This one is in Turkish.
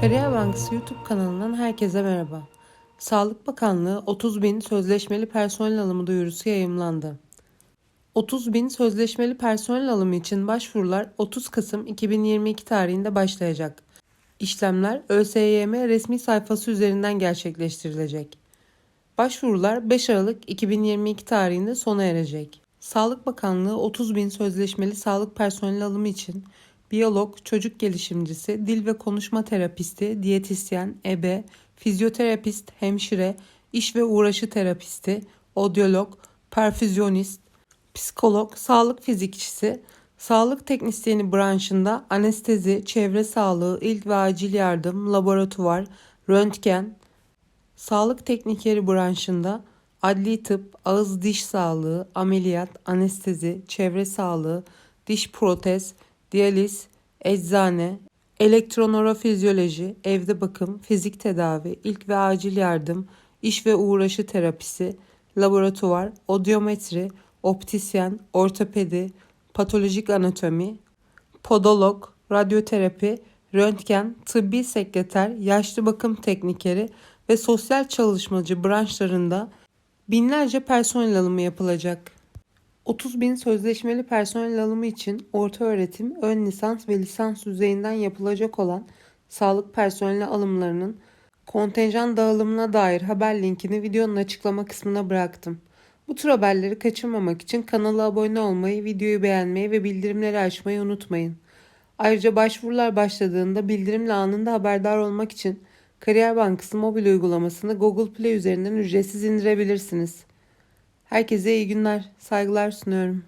Kariyer Bankası YouTube kanalından herkese merhaba. Sağlık Bakanlığı 30 bin sözleşmeli personel alımı duyurusu yayımlandı. 30 bin sözleşmeli personel alımı için başvurular 30 Kasım 2022 tarihinde başlayacak. İşlemler ÖSYM resmi sayfası üzerinden gerçekleştirilecek. Başvurular 5 Aralık 2022 tarihinde sona erecek. Sağlık Bakanlığı 30 bin sözleşmeli sağlık personeli alımı için biyolog, çocuk gelişimcisi, dil ve konuşma terapisti, diyetisyen, ebe, fizyoterapist, hemşire, iş ve uğraşı terapisti, odyolog, perfüzyonist, psikolog, sağlık fizikçisi, sağlık teknisyeni branşında anestezi, çevre sağlığı, ilk ve acil yardım, laboratuvar, röntgen, Sağlık teknikeri branşında adli tıp, ağız diş sağlığı, ameliyat, anestezi, çevre sağlığı, diş protez, diyaliz, eczane, elektronorofizyoloji, evde bakım, fizik tedavi, ilk ve acil yardım, iş ve uğraşı terapisi, laboratuvar, odyometri, optisyen, ortopedi, patolojik anatomi, podolog, radyoterapi, röntgen, tıbbi sekreter, yaşlı bakım teknikeri ve sosyal çalışmacı branşlarında binlerce personel alımı yapılacak. 30 bin sözleşmeli personel alımı için orta öğretim, ön lisans ve lisans düzeyinden yapılacak olan sağlık personeli alımlarının kontenjan dağılımına dair haber linkini videonun açıklama kısmına bıraktım. Bu tür haberleri kaçırmamak için kanala abone olmayı, videoyu beğenmeyi ve bildirimleri açmayı unutmayın. Ayrıca başvurular başladığında bildirimle anında haberdar olmak için Kariyer Bankası mobil uygulamasını Google Play üzerinden ücretsiz indirebilirsiniz. Herkese iyi günler, saygılar sunuyorum.